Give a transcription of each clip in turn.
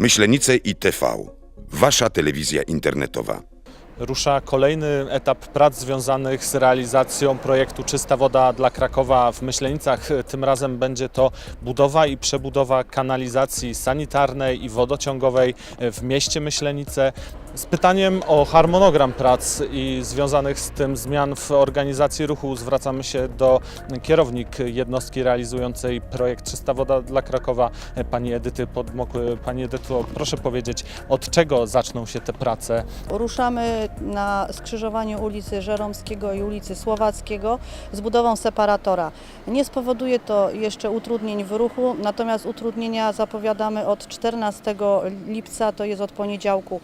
Myślenice i TV. Wasza telewizja internetowa. Rusza kolejny etap prac związanych z realizacją projektu Czysta Woda dla Krakowa w Myślenicach. Tym razem będzie to budowa i przebudowa kanalizacji sanitarnej i wodociągowej w mieście Myślenice. Z pytaniem o harmonogram prac i związanych z tym zmian w organizacji ruchu zwracamy się do kierownik jednostki realizującej projekt Czysta Woda dla Krakowa, pani Edyty Podmokły. Pani Edyto, proszę powiedzieć, od czego zaczną się te prace? Ruszamy na skrzyżowaniu ulicy Żeromskiego i ulicy Słowackiego z budową separatora. Nie spowoduje to jeszcze utrudnień w ruchu, natomiast utrudnienia zapowiadamy od 14 lipca, to jest od poniedziałku.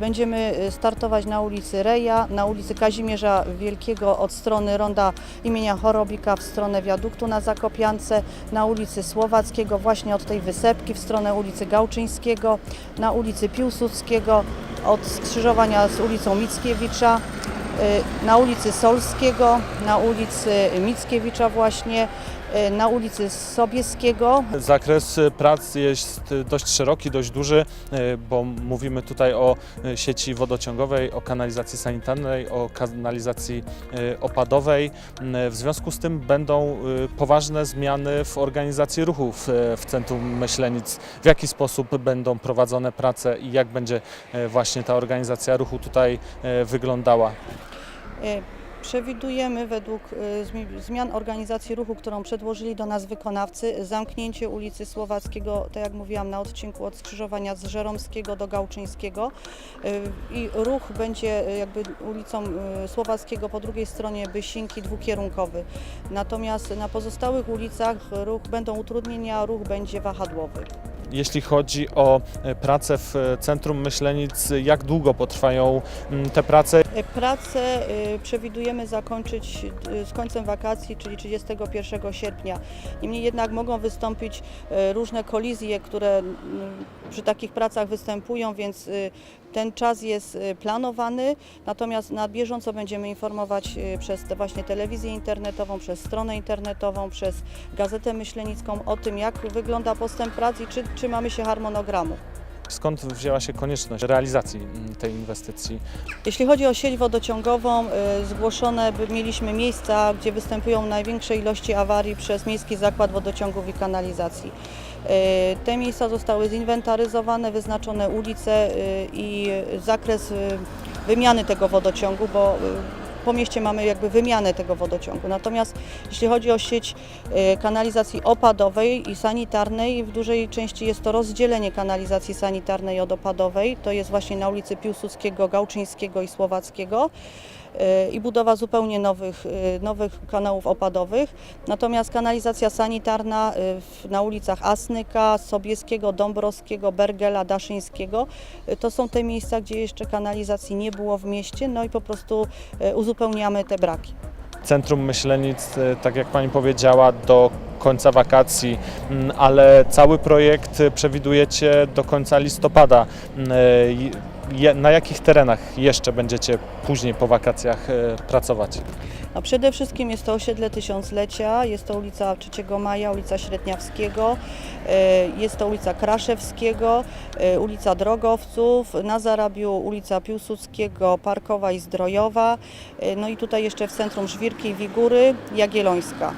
Będziemy startować na ulicy Reja, na ulicy Kazimierza Wielkiego od strony ronda imienia Chorobika w stronę wiaduktu na Zakopiance, na ulicy Słowackiego właśnie od tej wysepki w stronę ulicy Gałczyńskiego, na ulicy Piłsudskiego od skrzyżowania z ulicą Mickiewicza, y, na ulicy Solskiego, na ulicy Mickiewicza właśnie, y, na ulicy Sobieskiego, Zakres prac jest dość szeroki, dość duży, e, bo mówimy tutaj o e, sieci wodociągowej, o kanalizacji sanitarnej, o kanalizacji opadowej. W związku z tym będą poważne zmiany w organizacji ruchu w, Centrum Myślenic. W jaki sposób będą prowadzone prace i jak będzie właśnie ta organizacja ruchu tutaj wyglądała? Przewidujemy według y, zmi- zmian organizacji ruchu, którą przedłożyli do nas wykonawcy, zamknięcie ulicy Słowackiego, tak jak mówiłam, na odcinku od skrzyżowania z Żeromskiego do Gałczyńskiego Y, i ruch będzie y, jakby ulicą Słowackiego po drugiej stronie Bysinki dwukierunkowy. Natomiast na pozostałych ulicach ruch będą utrudnienia, ruch będzie wahadłowy. Jeśli chodzi o e, pracę w e, Centrum Myślenic, jak długo potrwają m, te prace? E, Pracę y, przewidujemy zakończyć y, z końcem wakacji, czyli 31 sierpnia. Niemniej jednak mogą wystąpić różne kolizje, które przy takich pracach występują, więc ten czas jest planowany, natomiast na bieżąco będziemy informować przez właśnie telewizję internetową, przez stronę internetową, przez Gazetę Myślenicką o tym, jak wygląda postęp prac i czy trzymamy się harmonogramu. Skąd wzięła się konieczność realizacji m, tej inwestycji? Jeśli chodzi o sieć wodociągową, y, zgłoszone mieliśmy miejsca, gdzie występują największe ilości awarii przez Miejski Zakład Wodociągów i Kanalizacji. Y, Te miejsca zostały zinwentaryzowane, wyznaczone ulice y, i zakres wymiany tego wodociągu, bo po mieście mamy jakby wymianę tego wodociągu. Natomiast jeśli chodzi o sieć y, kanalizacji opadowej i sanitarnej, w dużej części jest to rozdzielenie kanalizacji sanitarnej od opadowej. To jest właśnie na ulicy Piłsudskiego, Gałczyńskiego i Słowackiego i budowa zupełnie nowych, y, nowych kanałów opadowych. Natomiast kanalizacja sanitarna y, na ulicach Asnyka, Sobieskiego, Dąbrowskiego, Bergela, Daszyńskiego y, to są te miejsca, gdzie jeszcze kanalizacji nie było w mieście, no i po prostu y, uzupełniamy te braki. Centrum Myślenic, tak jak Pani powiedziała, do końca wakacji, m, ale cały projekt przewidujecie do końca listopada. I- Na jakich terenach jeszcze będziecie później po wakacjach e, pracować? No przede wszystkim jest to osiedle Tysiąclecia, jest to ulica 3 Maja, ulica Średniawskiego, e, jest to ulica Kraszewskiego, e, ulica Drogowców, na Zarabiu ulica Piłsudskiego, Parkowa i Zdrojowa, no i tutaj jeszcze w centrum Żwirki, Wigury, Jagiellońska.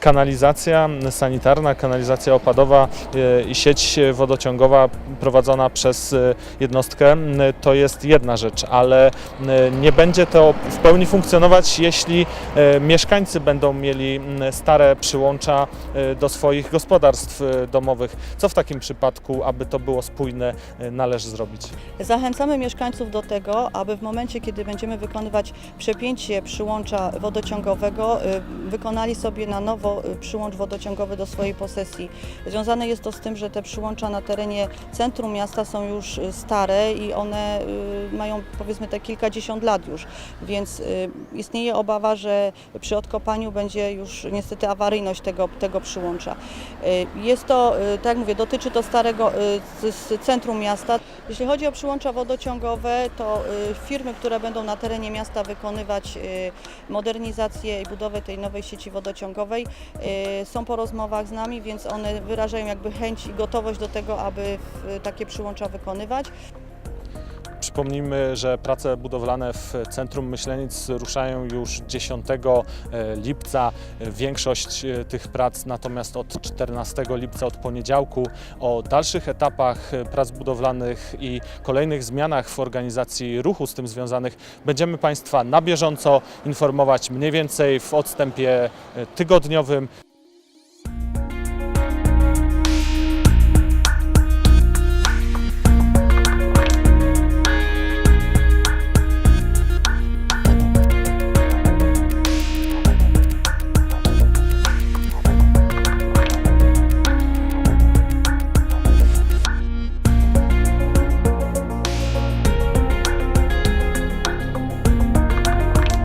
Kanalizacja sanitarna, kanalizacja opadowa e, i sieć wodociągowa prowadzona przez e, jednostkę m, to jest jedna rzecz, ale nie będzie to w pełni funkcjonować, jeśli e, mieszkańcy będą mieli stare przyłącza e, do swoich gospodarstw e, domowych. Co w takim przypadku, aby to było spójne, e, należy zrobić? Zachęcamy mieszkańców do tego, aby w momencie, kiedy będziemy wykonywać przepięcie przyłącza wodociągowego, wykonali sobie na nowo y, przyłącz wodociągowy do swojej posesji. Związane jest to z tym, że te przyłącza na terenie centrum miasta są już y, stare i one y, mają powiedzmy te kilkadziesiąt lat już, więc istnieje obawa, że przy odkopaniu będzie już niestety awaryjność tego, tego przyłącza. Jest to, tak jak mówię, dotyczy to starego z, centrum miasta. Jeśli chodzi o przyłącza wodociągowe, to firmy, które będą na terenie miasta wykonywać modernizację i budowę tej nowej sieci wodociągowej, są po rozmowach z nami, więc one wyrażają jakby chęć i gotowość do tego, aby takie przyłącza wykonywać. Przypomnijmy, że prace budowlane w Centrum Myślenic ruszają już 10 lipca. Większość e, tych prac natomiast od 14 lipca, od poniedziałku. O dalszych etapach e, prac budowlanych i kolejnych zmianach w organizacji ruchu z tym związanych będziemy Państwa na bieżąco informować mniej więcej w odstępie e, tygodniowym.